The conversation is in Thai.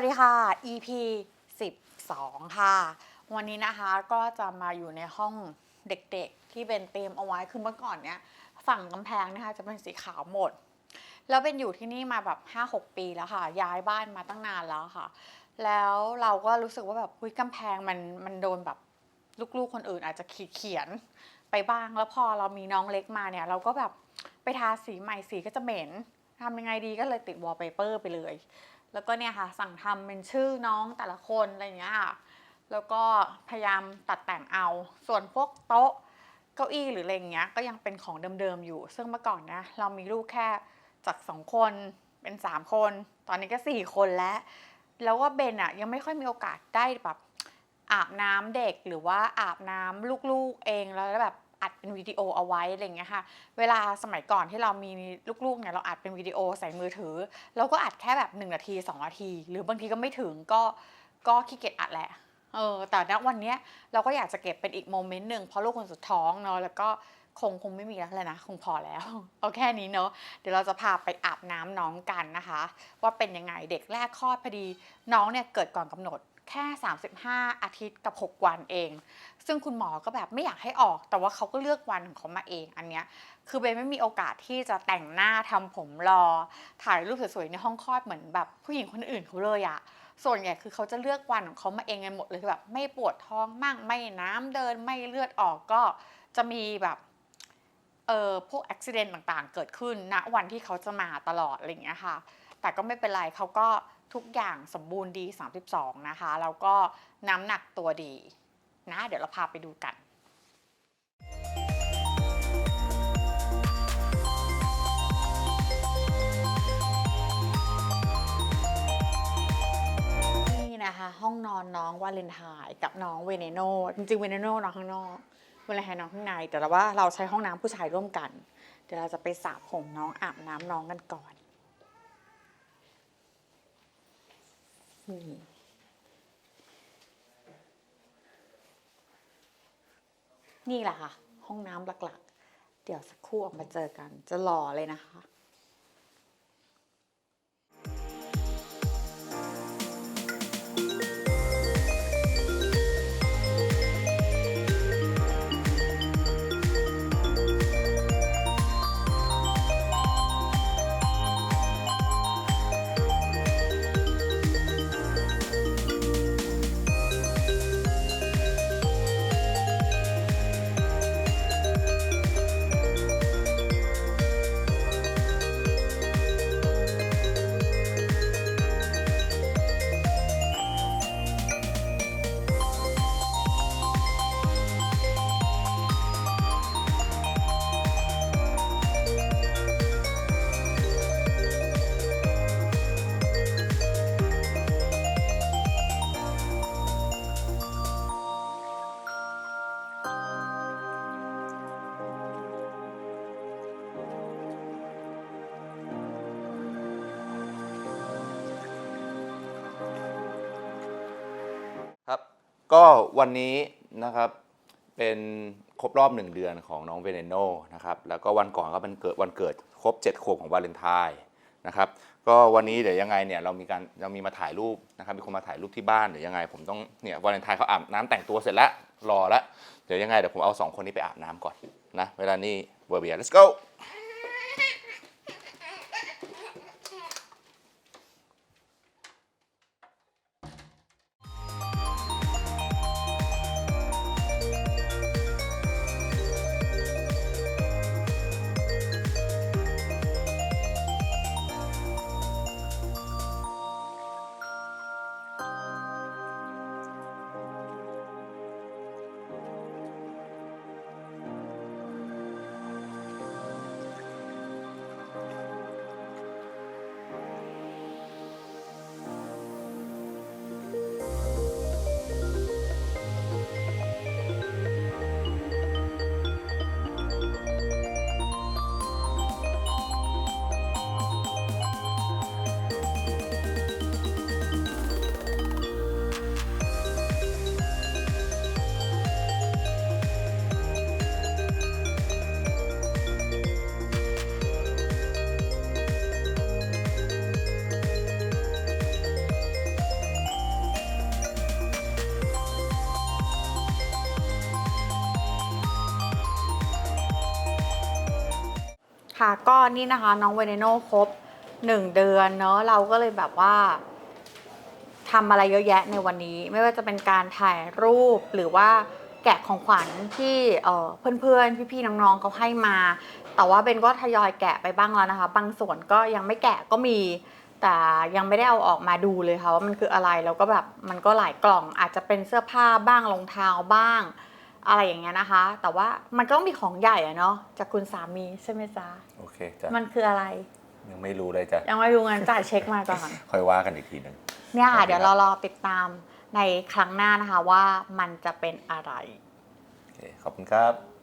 วัสดีค่ะ EP 12 ค่ะ วันนี้นะคะก็จะมาอยู่ในห้องเด็กๆที่เป็นเตรียมเอาไว้ คือเมื่อก่อนเนี้ยฝั่งกำแพงนะคะจะเป็นสีขาวหมด แล้วเป็นอยู่ที่นี่มาแบบ 5-6 ปีแล้วค่ะ ย้ายบ้านมาตั้งนานแล้วค่ะ แล้วเราก็รู้สึกว่าแบบคุยกำแพงมันมันโดนแบบลูกๆคนอื่นอาจจะขีดเขียนไปบ้าง แล้วพอเรามีน้องเล็กมาเนี่ย เราก็แบบไปทาสีใหม่สีก็จะเหม็นทำยังไงดีก็เลยติดวอลเปเปอร์ไปเลย แล้วก็เนี่ยค่ะ สั่งทำเป็นชื่อน้องแต่ละคนอะไรอย่างเงี้ยค่ะแล้วก็พยายามตัดแต่งเอา ส่วนพวกโต๊ะเก้าอี้หรืออะไรเงี้ย ก็ยังเป็นของเดิมๆอยู่ ซึ่งเมื่อก่อนนะเรามีลูกแค่จากสองคนเป็นสามคน ตอนนี้ก็สี่คนแล้ว แล้วว่าเบนอะยังไม่ค่อยมีโอกาสได้แบบอาบน้ำเด็กหรือว่าอาบน้ำลูกๆเองแล้วแบบ อัดเป็นวิดีโอเอาไว้อะไรองเงี้ยค่ะ เวลาสมัยก่อนที่เรามีลูกๆเนี่ยเราอัดเป็นวิดีโอใส่มือถือ เราก็อัดแค่แบบ 1 นาที 2 นาที หรือบางทีก็ไม่ถึงก็ก็ขี้เกียจอัดแหละเออแต่ณวันนี้เราก็อยากจะเก็บเป็นอีกโมเมนต์หนึ่งเพราะลูกคนสุดท้องเนาะแล้วก็คงคงไม่มีแล้วแหละนะคงพอแล้ว เอาแค่นี้เนาะเดี๋ยวเราจะพาไปอาบน้ำน้องกันนะคะ ว่าเป็นยังไงเด็กแรกคลอดพอดีน้องเนี่ยเกิดก่อนกำหนด แค่ 35 อาทิตย์กับ 6 วันเอง ซึ่งคุณหมอก็แบบไม่อยากให้ออก แต่ว่าเขาก็เลือกวันของเขามาเองอันเนี้ยคือเบนไม่มีโอกาสที่จะแต่งหน้าทำผมรอ ถ่ายรูปสวยๆในห้องคลอดเหมือนแบบผู้หญิงคนอื่นเขาเลยอะส่วนใหญ่คือเขาจะเลือกวันของเขามาเองกันหมดเลยคือแบบไม่ปวดท้องมั่งไม่น้ำเดินไม่เลือดออกก็จะมีแบบเออพวกอุบิเหตุต่างๆ เกิดขึ้นณวันที่เขาจะมาตลอดอะไรอย่างเงี้ยค่ะ แต่ก็ไม่เป็นไรเขาก็ ทุกอย่างสมบูรณ์ดี 32 นะคะ แล้วก็น้ำหนักตัวดีนะ เดี๋ยวเราพาไปดูกันนี่นะคะห้องนอนน้องวาเลนไทน์กับน้องเวเนโนจริงๆเวเนโนนอนข้างนอกเวลาไทน์นอนข้างใน แต่ว่าเราใช้ห้องน้ำผู้ชายร่วมกัน เดี๋ยวเราจะไปสระผมน้องอาบน้ำน้องกันก่อน นี่นี่แหละค่ะ ห้องน้ำหลักๆ เดี๋ยวสักครู่ออกมาเจอกัน จะหล่อเลยนะคะ ก็วันนี้นะครับเป็นครบรอบหนึ่งเดือนของน้องเวเนโนนะครับแล้วก็วันก่อนก็เป็นเกิดวันเกิดครบ 7 ขวบของวาเลนไทน์นะครับก็วันนี้เดี๋ยวยังไงเนี่ยเรามีการเรามีมาถ่ายรูปนะครับมีคนมาถ่ายรูปที่บ้านเดี๋ยวยังไง ผมต้องเนี่ยวาเลนไทน์เขาอาบน้ำแต่งตัวเสร็จแล้วรอแล้วเดี๋ยวยังไงเดี๋ยวผมเอาสองคนนี้ไปอาบน้ำก่อนนะเวลานี้เบอร์เบีย let's go ค่ะก็นี่นะคะน้องเวเนโนครบหนึ่งเดือนเนอะเราก็เลยแบบว่าทำอะไรเยอะแยะในวันนี้ ไม่ว่าจะเป็นการถ่ายรูปหรือว่าแกะของขวัญที่เเพื่อนๆ พี่ๆ น้องๆเขาให้มา แต่ว่าเบนก็ทยอยแกะไปบ้างแล้วนะคะ บางส่วนก็ยังไม่แกะก็มี แต่ยังไม่ได้เอาออกมาดูเลยค่ะว่ามันคืออะไรแล้วก็แบบมันก็หลายกล่องอาจจะเป็นเสื้อผ้าบ้างรองเท้าบ้าง อะไรอย่างเงี้ยนะคะ แต่ว่ามันก็ต้องมีของใหญ่อะเนาะจากคุณสามีใช่ไหมจ๊ะโอเคจ้ะมันคืออะไร ยังไม่รู้เลยจ้ะยังไม่รู้งั้นจ่ายเช็คมาก่อน ค่อยว่ากันอีกทีหนึ่งเนี่ยค่ะ โอเคเดี๋ยวเรารอติดตามในครั้งหน้านะคะว่ามันจะเป็นอะไร โอเคขอบคุณครับบ๊ายบาย